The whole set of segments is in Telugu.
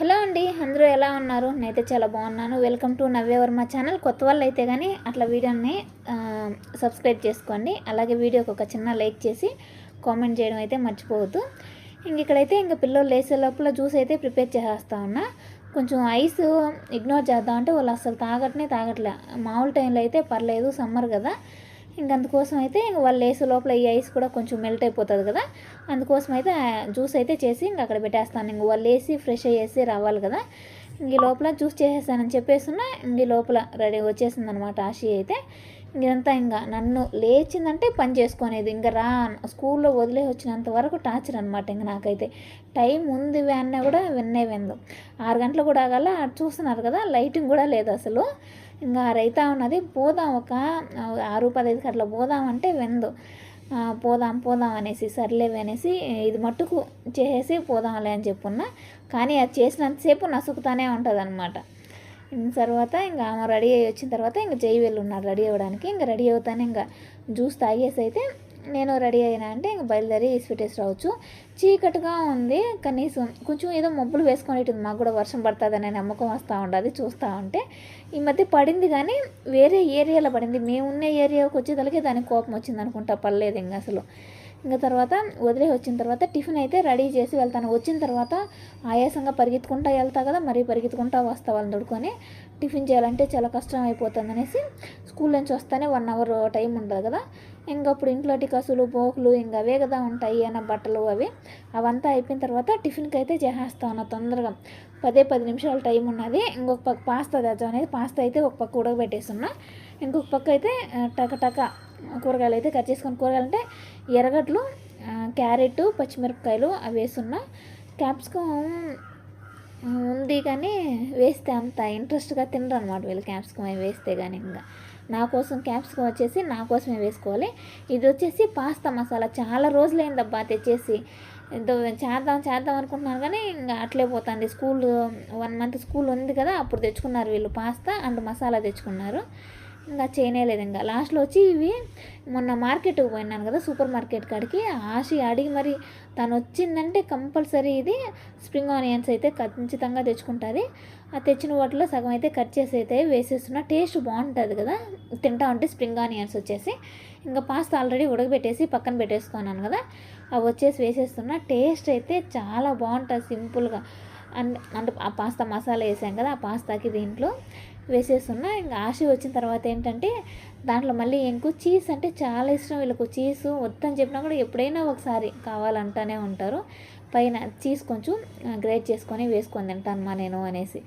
హలో అండి అందరూ ఎలా ఉన్నారు? నేనైతే చాలా బాగున్నాను. Welcome to Navya Varma channel. కొత్త వాళ్ళు అయితే కానీ అట్లా వీడియోని సబ్స్క్రైబ్ చేసుకోండి. అలాగే వీడియోకి ఒక చిన్న లైక్ చేసి కామెంట్ చేయడం అయితే మర్చిపోవద్దు. ఇంక ఇక్కడైతే ఇంక పిల్లలు లేసే లోపల జ్యూస్ అయితే ప్రిపేర్ చేసేస్తా ఉన్నా. కొంచెం ఐస్ ఇగ్నోర్ చేద్దాం అంటే వాళ్ళు అసలు తాగట్నే తాగట్లే. మామూలు టైంలో అయితే పర్లేదు సమ్మర్ కదా. ఇంక అందుకోసం అయితే ఇంక వాళ్ళు వేసే లోపల ఈ ఐస్ కూడా కొంచెం మెల్ట్ అయిపోతుంది కదా. అందుకోసం అయితే జ్యూస్ అయితే చేసి ఇంక అక్కడ పెట్టేస్తాను. ఇంక వాళ్ళు వేసి ఫ్రెష్ అయ్యేసి రావాలి కదా. ఇంక లోపల జ్యూస్ చేసేసానని చెప్పేస్తున్నా ఇంక ఈ లోపల రెడీ వచ్చేసింది అనమాట ఆశీ అయితే. ఇదంతా ఇంకా నన్ను లేచిందంటే పని చేసుకునేది. ఇంకా రా స్కూల్లో వదిలే వచ్చినంత వరకు టార్చర్ అనమాట ఇంక నాకైతే. టైం ఉంది అన్నా కూడా విన్నే విందు ఆరు గంటలు కూడా ఆగాల చూస్తున్నారు కదా లైటింగ్ కూడా లేదు అసలు. ఇంకా రైతా ఉన్నది పోదాం ఒక ఆరు పదహైదు అట్లా పోదాం అంటే వెందు పోదాం పోదాం అనేసి సర్లేవి అనేసి ఇది మట్టుకు చేసేసి పోదాంలే అని చెప్పున్నా. కానీ అది చేసినంతసేపు నసుకుతానే ఉంటుంది అనమాట తర్వాత ఇంకా ఆమె రెడీ అయ్యి వచ్చిన తర్వాత ఇంకా జై వెళ్ళి ఉన్నారు రెడీ అవ్వడానికి. ఇంకా రెడీ అవుతాను ఇంకా జ్యూస్ తాగేసి అయితే నేను రెడీ అయినా అంటే ఇంక బయలుదేరి ఇస్పెట్టేసి రావచ్చు. చీకటిగా ఉంది కనీసం కొంచెం ఏదో మబ్బులు వేసుకొని మాకు కూడా వర్షం పడుతుందనే నమ్మకం వస్తూ ఉండదు చూస్తూ ఉంటే. ఈ మధ్య పడింది కానీ వేరే ఏరియాలో పడింది. మేము ఉన్న ఏరియాకి వచ్చేదలకే దానికి కోపం వచ్చింది అనుకుంటా పర్లేదు ఇంకా అసలు. ఇంకా తర్వాత వదిలే వచ్చిన తర్వాత టిఫిన్ అయితే రెడీ చేసి వెళ్తాను. వచ్చిన తర్వాత ఆయాసంగా పరిగెత్తుకుంటా వెళ్తా కదా మరీ పరిగెత్తుకుంటా వస్తా వాళ్ళని దొడుకొని టిఫిన్ చేయాలంటే చాలా కష్టం అయిపోతుంది అనేసి స్కూల్ నుంచి వస్తానే వన్ అవర్ టైం ఉంటుంది కదా. ఇంకా అప్పుడు ఇంట్లో టికాసులు పోకులు ఇంకా అవే కదా ఉంటాయి అన్న బట్టలు అవి. అవంతా అయిపోయిన తర్వాత టిఫిన్కి అయితే చేసేస్తా ఉన్నా తొందరగా. పదే పది నిమిషాలు టైం ఉన్నది. ఇంకొక పక్క పాస్తా తెద్దాం అనేది పాస్తా అయితే ఒక పక్క ఉడకబెట్టేస్తున్నా. ఇంకొక పక్క అయితే టక టక కూరగాయలు అయితే కట్ చేసుకుని కూరగాయలు అంటే ఎర్రగడ్డలు క్యారెట్ పచ్చిమిరపకాయలు అవి వేస్తున్నా. క్యాప్సికమ్ ఉంది కానీ వేస్తే అంత ఇంట్రెస్ట్గా తినరు అనమాట వీళ్ళు క్యాప్సికమ్ అవి వేస్తే కానీ ఇంకా. నా కోసం క్యాప్సికం వచ్చేసి నా కోసమే వేసుకోవాలి. ఇది వచ్చేసి పాస్తా మసాలా. చాలా రోజులైందబ్బా తెచ్చేసి. చేద్దాం చేద్దాం అనుకుంటున్నాను కానీ ఇంకా అట్లే పోతుంది. స్కూల్ వన్ మంత్ స్కూల్ ఉంది కదా అప్పుడు తెచ్చుకున్నారు వీళ్ళు పాస్తా అండ్ మసాలా తెచ్చుకున్నారు. ఇంకా చేయలేదు ఇంకా. లాస్ట్లో వచ్చి ఇవి మొన్న మార్కెట్కి పోయినాను కదా సూపర్ మార్కెట్ కాడికి. ఆశి అడిగి మరి తను వచ్చిందంటే కంపల్సరీ ఇది. స్ప్రింగ్ ఆనియన్స్ అయితే ఖచ్చితంగా తెచ్చుకుంటుంది. ఆ తెచ్చిన వాటిలో సగం అయితే కట్ చేసి అయితే వేసేస్తున్నా. టేస్ట్ బాగుంటుంది కదా. తింటా ఉంటే స్ప్రింగ్ ఆనియన్స్ వచ్చేసి. ఇంకా పాస్తా ఆల్రెడీ ఉడకబెట్టేసి పక్కన పెట్టేసుకున్నాను కదా. అవి వచ్చేసి వేసేస్తున్నా. టేస్ట్ అయితే చాలా బాగుంటుంది సింపుల్గా. అండ్ అంటే ఆ పాస్తా మసాలా వేసాం కదా ఆ పాస్తాకి దీంట్లో. వేసేస్తున్నా. ఇంకా ఆశ వచ్చిన తర్వాత ఏంటంటే దాంట్లో మళ్ళీ ఇంకో చీజ్ అంటే చాలా ఇష్టం వీళ్ళకు. చీజ్ వద్దని చెప్పినా కూడా ఎప్పుడైనా ఒకసారి కావాలంటానే ఉంటారు. పైన చీజ్ కొంచెం గ్రేట్ చేసుకొని వేసుకొని తింటాను మా నేను అనేసి.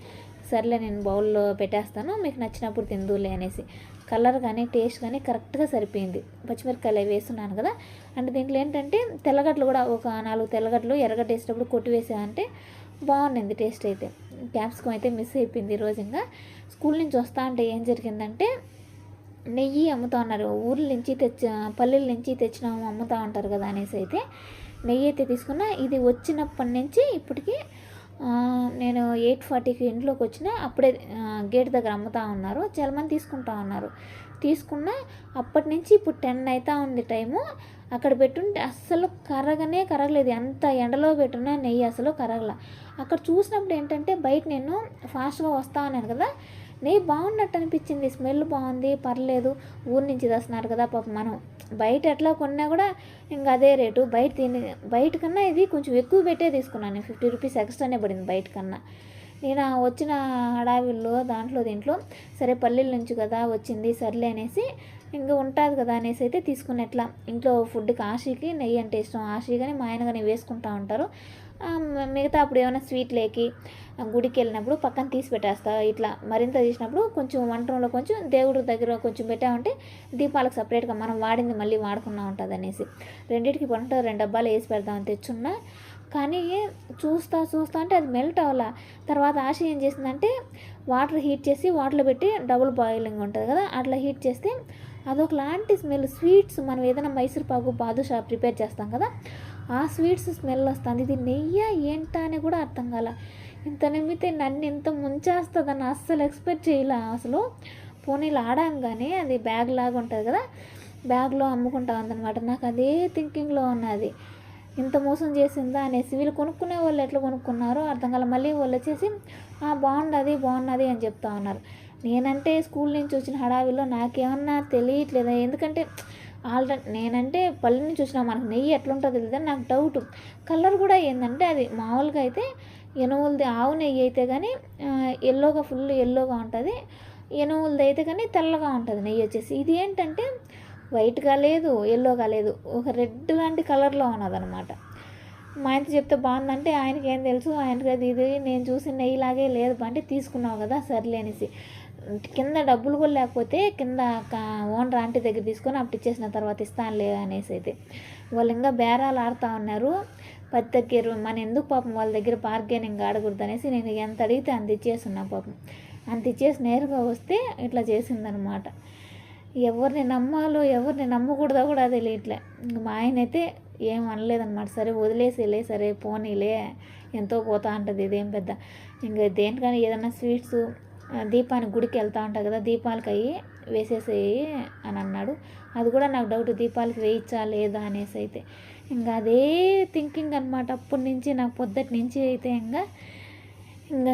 సర్లే నేను బౌల్లో పెట్టేస్తాను మీకు నచ్చినప్పుడు తిందులే అనేసి. కలర్ కానీ టేస్ట్ కానీ కరెక్ట్గా సరిపోయింది. పచ్చిమిరపకాయలు అవి వేస్తున్నాను కదా. అంటే దీంట్లో ఏంటంటే తెల్లగడ్డలు కూడా ఒక నాలుగు తెల్లగడ్డలు ఎర్రగడ్డ వేసేటప్పుడు కొట్టి వేసామంటే బాగుండింది టేస్ట్ అయితే. క్యాప్సికమ్ అయితే మిస్ అయిపోయింది ఈరోజు ఇంకా. స్కూల్ నుంచి వస్తా అంటే ఏం జరిగిందంటే నెయ్యి అమ్ముతా ఉన్నారు. ఊర్ల నుంచి తెచ్చ పల్లెల నుంచి తెచ్చినాము అమ్ముతా ఉంటారు కదా అనేసి అయితే నెయ్యి అయితే తీసుకున్నా. ఇది వచ్చినప్పటి నుంచి ఇప్పటికి నేను ఎయిట్ ఫార్టీకి ఇంట్లోకి వచ్చిన అప్పుడే గేట్ దగ్గర అమ్ముతా ఉన్నారు. చాలామంది తీసుకుంటా ఉన్నారు. తీసుకున్న అప్పటి నుంచి ఇప్పుడు టెన్ అవుతా ఉంది టైము. అక్కడ పెట్టుంటే అస్సలు కరగనే కరగలేదు. ఎంత ఎండలో పెట్టున్నా నెయ్యి అసలు కరగల. అక్కడ చూసినప్పుడు ఏంటంటే బయట నేను ఫాస్ట్గా వస్తా ఉన్నాను కదా నెయ్యి బాగున్నట్టు అనిపించింది. స్మెల్ బాగుంది పర్లేదు ఊరి నుంచి తెస్తున్నారు కదా పాపం మనం. బయట ఎట్లా కొన్నా కూడా ఇంకా అదే రేటు. బయట తిని బయట కన్నా ఇది కొంచెం ఎక్కువ పెట్టే తీసుకున్నాను ఫిఫ్టీ రూపీస్ ఎక్స్ట్రానే పడింది బయట కన్నా. నేను వచ్చిన హడావిల్లో దాంట్లో దీంట్లో సరే పల్లెల నుంచి కదా వచ్చింది సర్లే అనేసి ఇంకా ఉంటుంది కదా అనేసి అయితే తీసుకుని ఎట్లా? ఇంట్లో ఫుడ్కి ఆశీకి నెయ్యి అంటే ఇష్టం. ఆశీ కానీ మా ఆయన కానీ వేసుకుంటూ ఉంటారు. మిగతా అప్పుడు ఏమైనా స్వీట్ లేకి గుడికి వెళ్ళినప్పుడు పక్కన తీసి పెట్టేస్తా. ఇట్లా మరింత తీసినప్పుడు కొంచెం వంటంలో కొంచెం దేవుడి దగ్గర కొంచెం పెట్టామంటే దీపాలకు సపరేట్గా మనం వాడింది మళ్ళీ వాడుకున్నా ఉంటుంది అనేసి. రెండింటికి పంట రెండు డబ్బాలు వేసి పెడదామని తెచ్చున్నా. కానీ చూస్తా చూస్తా అంటే అది మెల్ట్ అవ్వాల. తర్వాత ఆశ ఏం చేసిందంటే వాటర్ హీట్ చేసి వాటర్లో పెట్టి డబుల్ బాయిలింగ్ ఉంటుంది కదా అట్లా హీట్ చేస్తే అదొకలాంటి స్మెల్ స్వీట్స్ మనం ఏదైనా మైసూర్ పాకు బాదుషా ప్రిపేర్ చేస్తాం కదా ఆ స్వీట్స్ స్మెల్ వస్తుంది. ఇది నెయ్యి ఏంటా అని కూడా అర్థం కాల. ఇంత నమ్మితే నన్ను ఇంత ముంచేస్తుందని అస్సలు ఎక్స్పెక్ట్ చేయలే. అసలు పోనీలు ఆడాం కానీ అది బ్యాగ్ లాగా ఉంటుంది కదా బ్యాగ్లో అమ్ముకుంటా ఉందన్నమాట. నాకు అదే థింకింగ్లో ఉన్నది. ఇంత మోసం చేసిందా అనేసి వీళ్ళు కొనుక్కునే వాళ్ళు ఎట్లా కొనుక్కున్నారో అర్థం కాల. మళ్ళీ వాళ్ళు వచ్చేసి బాగున్నది బాగున్నది అని చెప్తా ఉన్నారు. నేనంటే స్కూల్ నుంచి వచ్చిన హడావిలో నాకేమన్నా తెలియట్లేదా? ఎందుకంటే ఆల్రెడీ నేనంటే పల్లె నుంచి వచ్చిన మనకు నెయ్యి ఎట్లుంటుందో తెలియదు అని నాకు డౌట్. కలర్ కూడా ఏంటంటే అది మామూలుగా అయితే ఎనుములది ఆవు నెయ్యి అయితే కానీ ఎల్లోగా ఫుల్ ఎల్లోగా ఉంటుంది. ఎనుములది అయితే కానీ తెల్లగా ఉంటుంది నెయ్యి వచ్చేసి. ఇది ఏంటంటే వైట్గా లేదు ఎల్లోగా లేదు. ఒక రెడ్ లాంటి కలర్లో ఉన్నదనమాట మా ఆయనతో చెప్తే బాగుందంటే ఆయనకి ఏం తెలుసు ఆయనకి అది ఇది నేను చూసిన ఇలాగే లేదు అంటే తీసుకున్నావు కదా సర్లే అనేసి. కింద డబ్బులు కూడా లేకపోతే కింద ఓనర్ ఆంటీ దగ్గర తీసుకొని అప్పుడు ఇచ్చేసిన తర్వాత ఇస్తానులే అనేసి అయితే వాళ్ళు ఇంకా బేరాలు ఆడుతూ ఉన్నారు. పది దగ్గర మన ఎందుకు పాపం వాళ్ళ దగ్గర బార్గెనింగ్ ఆడకూడదు అనేసి నేను ఎంత అడిగితే అంత ఇచ్చేస్తున్నా పాపం. అంత ఇచ్చేసి నేరుగా వస్తే ఇట్లా చేసిందనమాట. ఎవరిని నమ్మాలో ఎవరిని నమ్మకూడదో కూడా తెలియట్లే. ఇంక మా ఆయన అయితే ఏం అనలేదన్నమాట. సరే వదిలేసేలే సరే పోనీలే ఎంతో పోతా ఉంటుంది ఇదేం పెద్ద. ఇంకా దేనికని ఏదైనా స్వీట్స్ దీపానికి గుడికి వెళ్తూ ఉంటాయి కదా దీపాలకి అయ్యి వేసేసేయి అని అన్నాడు. అది కూడా నాకు డౌట్ దీపాలకి వేయించా లేదా అనేసి అయితే. ఇంకా అదే థింకింగ్ అనమాట అప్పటి నుంచి నాకు పొద్దుటి నుంచి అయితే ఇంకా ఇంకా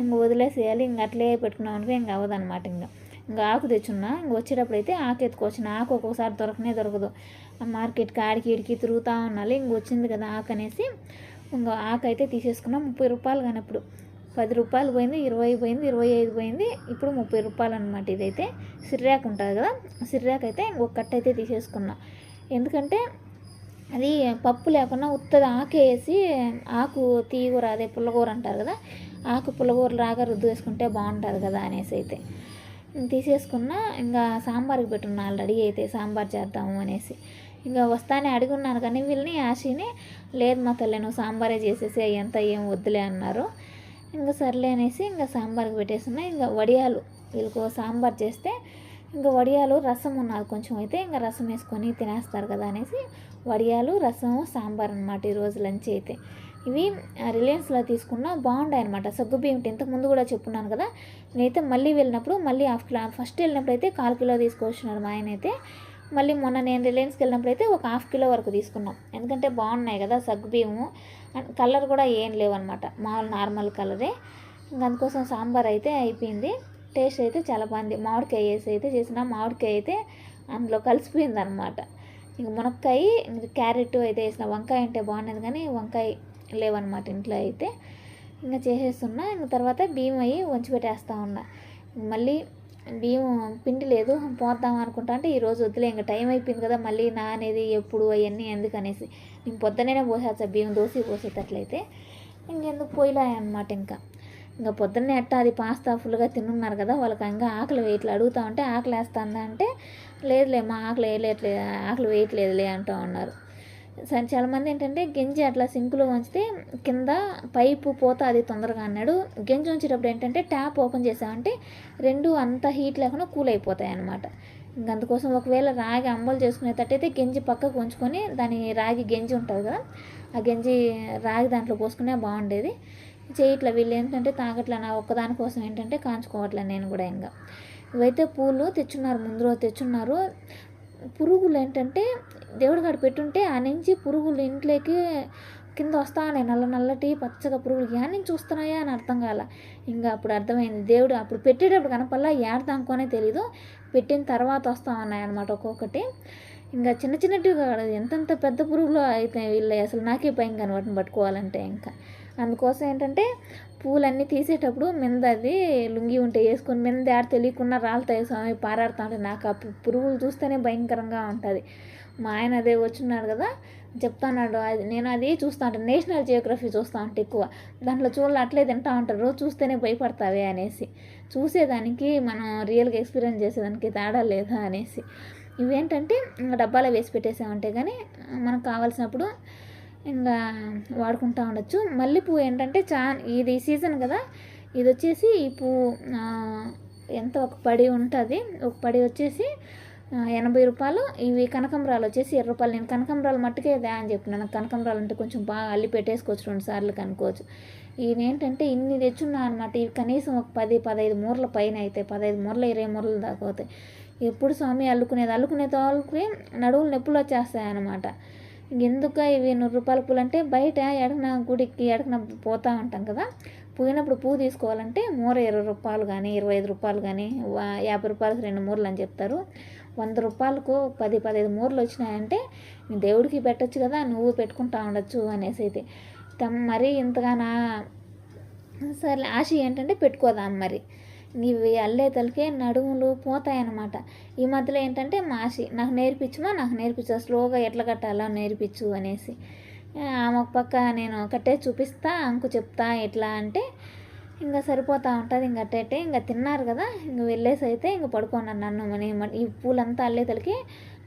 ఇంక వదిలేసేయాలి ఇంక అట్లే పెట్టుకున్నాం అనుకో ఇంక అవ్వదన్నమాట ఇంకా. ఇంకా ఆకు తెచ్చున్నా ఇంక వచ్చేటప్పుడు అయితే ఆకు ఎత్తుకొచ్చిన ఆకు ఒక్కొక్కసారి దొరకనే దొరకదు. మార్కెట్ మార్కెట్కి ఆడికి ఇడికి తిరుగుతూ ఉండాలి ఇంక వచ్చింది కదా ఆకు అనేసి ఇంకా ఆకు అయితే తీసేసుకున్నాం. ముప్పై రూపాయలు కానీ ఇప్పుడు పది రూపాయలు పోయింది ఇరవై పోయింది ఇరవై ఐదు పోయింది. ఇప్పుడు ముప్పై రూపాయలు అనమాట ఇదైతే. సిర్రాకు ఉంటుంది కదా సిర్రాకు అయితే ఇంకొక కట్ట అయితే తీసేసుకున్నా. ఎందుకంటే అది పప్పు లేకుండా ఉత్తది. ఆకు వేసి ఆకు తీగూర అదే పుల్లగూర అంటారు కదా ఆకు పుల్లగూర లాగా రుద్దు వేసుకుంటే బాగుంటుంది కదా అనేసి అయితే. తీసేసుకున్న ఇంకా సాంబార్కి పెట్టున్నా ఆల్రెడీ అయితే సాంబార్ చేద్దాము అనేసి. ఇంకా వస్తానే అడుగున్నాను కానీ వీళ్ళని ఆశిని లేదు మా తల్లి నువ్వు సాంబారే చేసేసి అయ్యంతా ఏం వద్దులే అన్నారు. ఇంకా సర్లే అనేసి ఇంకా సాంబార్కి పెట్టేస్తున్నా ఇంకా వడియాలు వీళ్ళకు సాంబార్ చేస్తే ఇంకా వడియాలు రసం ఉన్నారు కొంచెం అయితే ఇంకా రసం వేసుకొని తినేస్తారు కదా అనేసి వడియాలు రసము సాంబార్ అనమాట ఈరోజు లంచ్ అయితే. ఇవి రిలయన్స్లో తీసుకున్న బాగుంటాయి అనమాట సగ్గు బియ్యం ఇంతకు ముందు కూడా చెప్పున్నాను కదా. నేనైతే మళ్ళీ వెళ్ళినప్పుడు మళ్ళీ హాఫ్ కిలో ఫస్ట్ వెళ్ళినప్పుడు అయితే కాల్ కిలో తీసుకొచ్చినారు మా ఆయన అయితే. మళ్ళీ మొన్న నేను రిలయన్స్కి వెళ్ళినప్పుడు అయితే ఒక హాఫ్ కిలో వరకు తీసుకున్నాం. ఎందుకంటే బాగున్నాయి కదా సగ్గు బియ్యము. అండ్ కలర్ కూడా ఏం లేవన్నమాట. మామూలు నార్మల్ కలరే. ఇంకా అందుకోసం సాంబార్ అయితే అయిపోయింది. టేస్ట్ అయితే చాలా బాగుంది. మామిడికాయ వేసి అయితే చేసిన మామిడికాయ అయితే అందులో కలిసిపోయింది అనమాట ఇంక మునక్కాయ క్యారెట్ అయితే వేసిన. వంకాయ అంటే బాగున్నది కానీ వంకాయ లేవన్నమాట ఇంట్లో అయితే. ఇంకా చేసేస్తున్నా ఇంక తర్వాత బియ్యం అయ్యి వంచి పెట్టేస్తా ఉన్నా. మళ్ళీ బియ్యం పిండి లేదు పోద్దాం అనుకుంటా అంటే ఈరోజు వద్దులే ఇంకా టైం అయిపోయింది కదా మళ్ళీ నా అనేది ఎప్పుడు అవన్నీ ఎందుకు అనేసి. నేను పొద్దునే పోసేస్తా బియ్యం దోసి పోసేటట్లయితే. ఇంకెందుకు పోయిలా అనమాట ఇంకా. ఇంకా పొద్దున్నే అట్ట అది పాస్తా ఫుల్గా తినున్నారు కదా వాళ్ళకి ఇంకా ఆకలి వేయట్లే. అడుగుతా ఉంటే ఆకలి వేస్తుందా అంటే లేదులే మా ఆకలి వేయలేట్లేదు ఆకలి వేయట్లేదులే అంటూ ఉన్నారు. చాలామంది ఏంటంటే గెంజి అట్లా సింకులో ఉంచితే కింద పైపు పోత అది తొందరగా అన్నాడు. గెంజి ఉంచేటప్పుడు ఏంటంటే ట్యాప్ ఓపెన్ చేసామంటే రెండు అంత హీట్ లేకుండా కూల్ అయిపోతాయి అన్నమాట. ఇంక అందుకోసం ఒకవేళ రాగి అమ్మలు చేసుకునేటట్టయితే గెంజి పక్కకు ఉంచుకొని దాని రాగి గెంజి ఉంటుంది కదా ఆ గెంజి రాగి దాంట్లో పోసుకునే బాగుండేది. చేయట్లే వీళ్ళు ఏంటంటే తాగట్ల నా ఒక్కదానికోసం ఏంటంటే కాంచుకోవట్లే నేను కూడా ఇంకా. ఇవైతే పూలు తెచ్చున్నారు ముందు రోజు తెచ్చున్నారు. పురుగులు ఏంటంటే దేవుడి కాడ పెట్టుంటే ఆ నుంచి పురుగులు ఇంట్లోకి కింద వస్తా ఉన్నాయి నల్ల నల్లటి పచ్చగా పురుగులు యా నుంచి వస్తున్నాయా అని అర్థం కాల. ఇంకా అప్పుడు అర్థమైంది దేవుడు అప్పుడు పెట్టేటప్పుడు కనపల్లా ఏడదానుకోనే తెలీదు. పెట్టిన తర్వాత వస్తా ఉన్నాయి అనమాట ఒక్కొక్కటి. ఇంకా చిన్న చిన్నటివి కాదు ఎంతెంత పెద్ద పురుగులు అయితే వీళ్ళు అసలు నాకే భయం కానీ వాటిని పట్టుకోవాలంటే ఇంకా. అందుకోసం ఏంటంటే పూలన్నీ తీసేటప్పుడు మిందది లుంగి ఉంటే వేసుకొని మింద ఆడ తెలియకుండా రాలుతాయి స్వామి పారాడుతూ ఉంటాయి నాకు ఆ పురుగులు చూస్తేనే భయంకరంగా ఉంటుంది. మా ఆయన అదే వచ్చిన్నాడు కదా చెప్తాన్నాడు అది నేను అది చూస్తూ ఉంటాను నేషనల్ జియోగ్రఫీ చూస్తూ ఉంటాను ఎక్కువ. దాంట్లో చూడాలి అట్లే తింటా ఉంటారు రోజు చూస్తేనే భయపడతావే అనేసి. చూసేదానికి మనం రియల్గా ఎక్స్పీరియన్స్ చేసేదానికి తేడా లేదా అనేసి. ఇవేంటంటే ఇంకా డబ్బాలో వేసి పెట్టేసామంటే కానీ మనకు కావాల్సినప్పుడు ఇంకా వాడుకుంటూ ఉండొచ్చు. మల్లెపూ ఏంటంటే చా ఇది సీజన్ కదా ఇది వచ్చేసి ఈ పువ్వు ఎంత ఒక పడి ఉంటుంది ఒక పడి వచ్చేసి ఎనభై రూపాయలు. ఇవి కనకంబరాలు వచ్చేసి ఇరవై రూపాయలు. నేను కనకంబరాలు మట్టుకే దా అని చెప్పిన. నాకు కనకంబరాలు అంటే కొంచెం బాగా అల్లి పెట్టేసుకోవచ్చు రెండు సార్లు కనుకోవచ్చు ఇవి ఏంటంటే ఇన్ని తెచ్చున్నా అనమాట ఇవి కనీసం ఒక పది పదహైదు మూరల పైన అయితే పదహైదు మూరలు ఇరవై మూరలు దాకా అవుతాయి. ఎప్పుడు స్వామి అల్లుకునేది అల్లుకునే తోలుకి నడువులు నొప్పులు వచ్చేస్తాయి అనమాట ఎందుకు ఇవి నూరు రూపాయల పూలు అంటే బయట ఎడకన గుడికి ఎడకన పోతూ ఉంటాం కదా. పోయినప్పుడు పువ్వు తీసుకోవాలంటే మూర ఇరవై రూపాయలు కానీ ఇరవై ఐదు రూపాయలు కానీ వా- యాభై రూపాయలు రెండు మూరలు అని చెప్తారు. వంద రూపాయలకు పది పదిహేను మూరలు వచ్చినాయంటే దేవుడికి పెట్టొచ్చు కదా నువ్వు పెట్టుకుంటా ఉండొచ్చు అనేసి అయితే. తమ్ మరీ ఇంతగానా సరే ఆశ ఏంటంటే పెట్టుకోదాం మరి. నీవి అల్లే తలకే నడుములు పోతాయన్నమాట. ఈ మధ్యలో ఏంటంటే మాసి నాకు నేర్పించమా నాకు నేర్పించు స్లోగా ఎట్లా కట్టాలో నేర్పించు అనేసి. ఆమె ఒక పక్క నేను కట్టే చూపిస్తా అంకు చెప్తా ఎట్లా అంటే ఇంకా సరిపోతూ ఉంటుంది. ఇంక అట్టేటే ఇంకా తిన్నారు కదా ఇంక వెళ్ళేసి అయితే ఇంక పడుకున్నాను నన్ను మని మన- ఈ పూలంతా అల్లేతలకి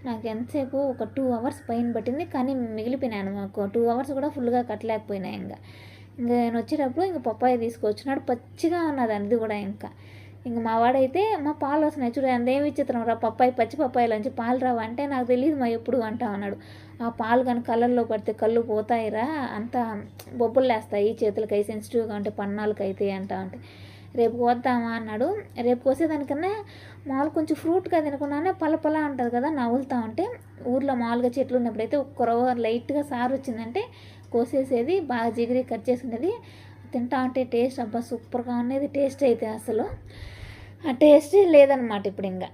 నాకు ఎంతసేపు ఒక టూ అవర్స్ పైన పట్టింది. కానీ మిగిలిపోయినాను మాకు. టూ అవర్స్ కూడా ఫుల్గా కట్టలేకపోయినాయి ఇంకా. ఇంకా నేను వచ్చేటప్పుడు ఇంక పప్పాయి తీసుకొచ్చినాడు. పచ్చిగా ఉన్నది అది కూడా ఇంకా. ఇంక మా వాడైతే మా పాలు వస్తున్నాయి చూడు అందేమి విచిత్రం రా పప్పాయి పచ్చి పప్పాయిలోంచి పాలు రావు? అంటే నాకు తెలియదు మా ఎప్పుడు అంటా ఉన్నాడు. ఆ పాలు కానీ కళ్ళల్లో పడితే కళ్ళు పోతాయిరా అంతా బొబ్బులు లేస్తాయి చేతులకి అయి సెన్సిటివ్గా ఉంటే పన్నాలకు అయితే అంటా అంటే రేపు కోద్దామా అన్నాడు. రేపు కోసేదానికన్నా మామూలు కొంచెం ఫ్రూట్గా తినకుండానే పల పల ఉంటుంది కదా నవ్వులుతా ఉంటే ఊర్లో మామూలుగా చెట్లు ఉన్నప్పుడైతే ఒక్క రవ్వ లైట్గా సారు వచ్చిందంటే కోసేసేది బాగా జిగిరి కట్ చేసుకునేది తింటా ఉంటే టేస్ట్ అబ్బా సూపర్గా ఉండేది టేస్ట్ అయితే అసలు. ఆ టేస్టే లేదనమాట ఇప్పుడు ఇంకా.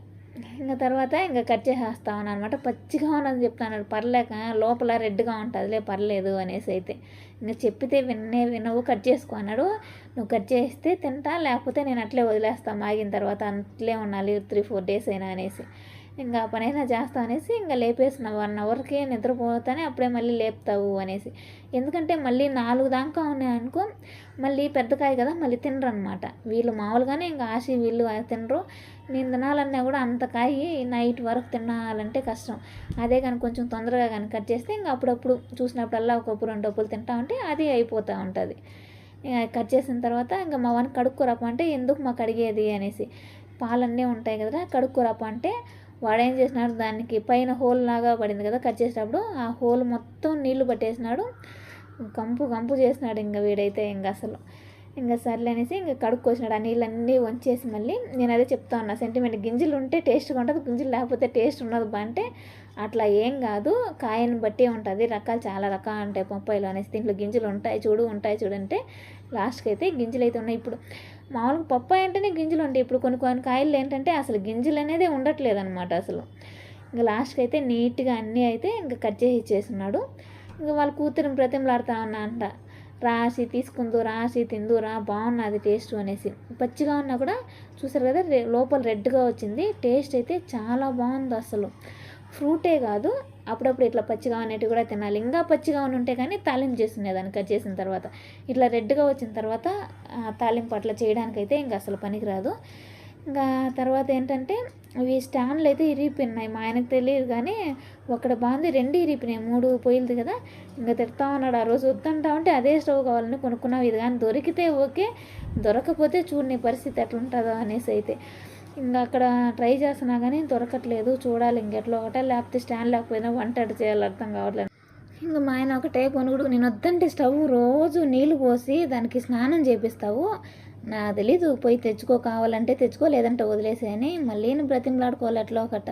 ఇంకా తర్వాత ఇంకా కట్ చేసేస్తామని అనమాట పచ్చిగా ఉన్నది చెప్తాను పర్లేక లోపల రెడ్గా ఉంటుందిలే పర్లేదు అనేసి అయితే. ఇంకా చెప్పితే విన్నే వినవు కట్ చేసుకో అన్నాడు. నువ్వు కట్ చేస్తే తింటా లేకపోతే నేను అట్లే వదిలేస్తాను మాగిన తర్వాత అట్లే ఉండాలి త్రీ ఫోర్ డేస్ అయినా అనేసి. ఇంకా పనైనా చేస్తా అనేసి ఇంకా లేపేసిన వన్ అవర్కి నిద్రపోతానే అప్పుడే మళ్ళీ లేపుతావు అనేసి. ఎందుకంటే మళ్ళీ నాలుగు దాకా ఉన్నాయనుకో మళ్ళీ పెద్దకాయ కదా మళ్ళీ తినరు అనమాట వీళ్ళు మామూలుగానే ఇంకా ఆశ వీళ్ళు తినరు. నేను తినాలన్నా కూడా అంత కాయి నైట్ వరకు తినాలంటే కష్టం. అదే కానీ కొంచెం తొందరగా కానీ కట్ చేస్తే ఇంకా అప్పుడప్పుడు చూసినప్పుడల్లా ఒకప్పుడు రెండు డబ్బులు తింటా ఉంటే అది అయిపోతూ ఉంటుంది. ఇంకా కట్ చేసిన తర్వాత ఇంకా మా వాడిని కడుక్కోరప్ప అంటే ఎందుకు మాకు అడిగేది అనేసి. పాలన్నీ ఉంటాయి కదా కడుక్కోరప్ప అంటే వాడు ఏం చేసినాడు? దానికి పైన హోల్ లాగా పడింది కదా కట్ చేసేటప్పుడు ఆ హోల్ మొత్తం నీళ్ళు పట్టేసినాడు. కంపు కంపు చేసినాడు ఇంకా వీడైతే ఇంకా అసలు. ఇంకా సర్లే అనేసి ఇంకా కడుక్కొచ్చినాడు. ఆ నీళ్ళన్నీ వంచేసి మళ్ళీ నేను అదే చెప్తా ఉన్నా సెంటిమెంట్ గింజలు ఉంటే టేస్ట్గా ఉంటుంది గింజలు లేకపోతే టేస్ట్ ఉండదు బా అంటే అట్లా ఏం కాదు కాయని బట్టే ఉంటుంది రకాలు చాలా రకాలు ఉంటాయి పప్పాయిలు అనేసి దీంట్లో గింజలు ఉంటాయి చూడు ఉంటాయి చూడంటే లాస్ట్కి అయితే గింజలు అయితే ఉన్నాయి. ఇప్పుడు మామూలుగా పప్పు అంటేనే గింజలు ఉంటాయి. ఇప్పుడు కొన్ని కొన్ని కాయలు ఏంటంటే అసలు గింజలు అనేది ఉండట్లేదు అనమాట అసలు. ఇంకా లాస్ట్కి అయితే నీట్గా అన్నీ అయితే ఇంకా కట్ చేసి ఇచ్చేస్తున్నాడు. ఇంకా వాళ్ళ కూతురిని ప్రతిమలాడుతా ఉన్నా అంట. రాసి తీసుకుందు రాసి తిందురా బాగున్నది టేస్ట్ అనేసి. పచ్చిగా ఉన్నా కూడా చూసారు కదా రె- లోపల రెడ్గా వచ్చింది. టేస్ట్ అయితే చాలా బాగుంది అసలు. ఫ్రూటే కాదు అప్పుడప్పుడు ఇట్లా పచ్చిగా అనేటివి కూడా తినాలి. ఇంకా పచ్చిగా ఉన్ని ఉంటే కానీ తాలింపు చేస్తుండేదాన్ని కట్ చేసిన తర్వాత. ఇట్లా రెడ్గా వచ్చిన తర్వాత తాలింపు అట్లా చేయడానికైతే ఇంకా అసలు పనికిరాదు. ఇంకా తర్వాత ఏంటంటే ఇవి స్టాండ్లు అయితే ఇరిగిపోయినాయి. మా ఆయనకు తెలియదు కానీ ఒకటి బాగుంది రెండు ఇరిగిపోయినాయి. మూడు పొయ్యిలది కదా. ఇంకా తిడతా ఉన్నాడు. ఆ రోజు వద్దంటా ఉంటే అదే స్టవ్ కావాలని కొనుక్కున్నావు. ఇది కానీ దొరికితే ఓకే దొరకపోతే చూడని పరిస్థితి ఎట్లుంటుందో అనేసి అయితే. ఇంకా అక్కడ ట్రై చేస్తున్నా కానీ దొరకట్లేదు. చూడాలి ఇంకెట్లో ఒకటే లేకపోతే స్టాండ్ లేకపోయినా వంట చేయాలి అర్థం కావట్లేదు. ఇంకా మా ఆయన ఒకటే కొనుగుడు నేను వద్దంటే స్టవ్ రోజు నీళ్ళు పోసి దానికి స్నానం చేపిస్తావు. నా తెలీదు పోయి తెచ్చుకో కావాలంటే తెచ్చుకో లేదంటే వదిలేసేయని మళ్ళీ నేను బ్రతిమలాడుకోవాలి అట్లా ఒకట.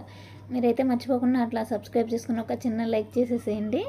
మీరైతే మర్చిపోకుండా అట్లా సబ్స్క్రైబ్ చేసుకుని ఒక చిన్న లైక్ చేసేసేయండి.